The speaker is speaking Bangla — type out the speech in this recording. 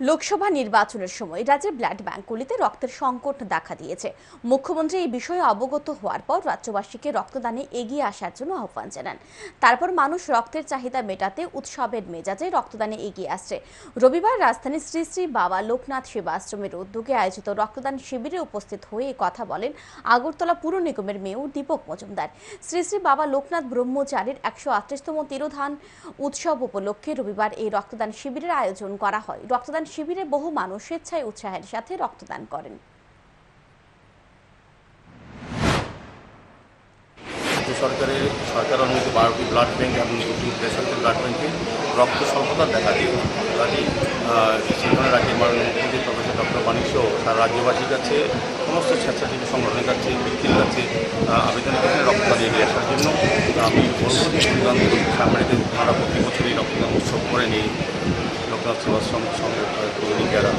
লোকসভা নির্বাচনের সময় রাজ্যের ব্লাড ব্যাঙ্কগুলিতে রক্তের সংকট দেখা দিয়েছে। মুখ্যমন্ত্রী এই বিষয়ে অবগত হওয়ার পর রাজ্যবাসীকে রক্তদানে এগিয়ে আসার জন্য আহ্বান জানান। তারপর মানুষ রক্তের চাহিদা মেটাতে উৎসবের মেজাজে রক্তদানে এগিয়ে আসছে। রবিবার রাজধানীর শ্রী শ্রী বাবা লোকনাথ সেবাশ্রমের উদ্যোগে আয়োজিত রক্তদান শিবিরে উপস্থিত হয়ে কথা বলেন আগরতলা পুর নিগমের মেয়র দীপক মজুমদার। শ্রী শ্রী বাবা লোকনাথ ব্রহ্মচারীর একশো আটত্রিশতম তিরোধান উৎসব উপলক্ষে রবিবার এই রক্তদান শিবিরের আয়োজন করা হয়। রক্তদান শিবিরে বহু মানুষ স্বেচ্ছায় উৎসাহের সাথে রক্তদান করেন। সরকারের সরকার অনুমতি বারোটি ব্লাড ব্যাংক এবং দুটি বেসরকারি ব্লাড ব্যাংকে রক্ত স্বল্পতা দেখা দিয়ে কাজে সেখানে রাজ্যের মুখ্যমন্ত্রী প্রফেসর ডক্টর সারা রাজ্যবাসীর কাছে সমস্ত স্বেচ্ছাসেবী সংগঠনের কাছে ব্যক্তির কাছে আবেদন করেছেন রক্তদান এগিয়ে আসার জন্য আমি বলব যে রক্তদান করেনি লোকনাথ সুভাষ সংঘের কর্মীরা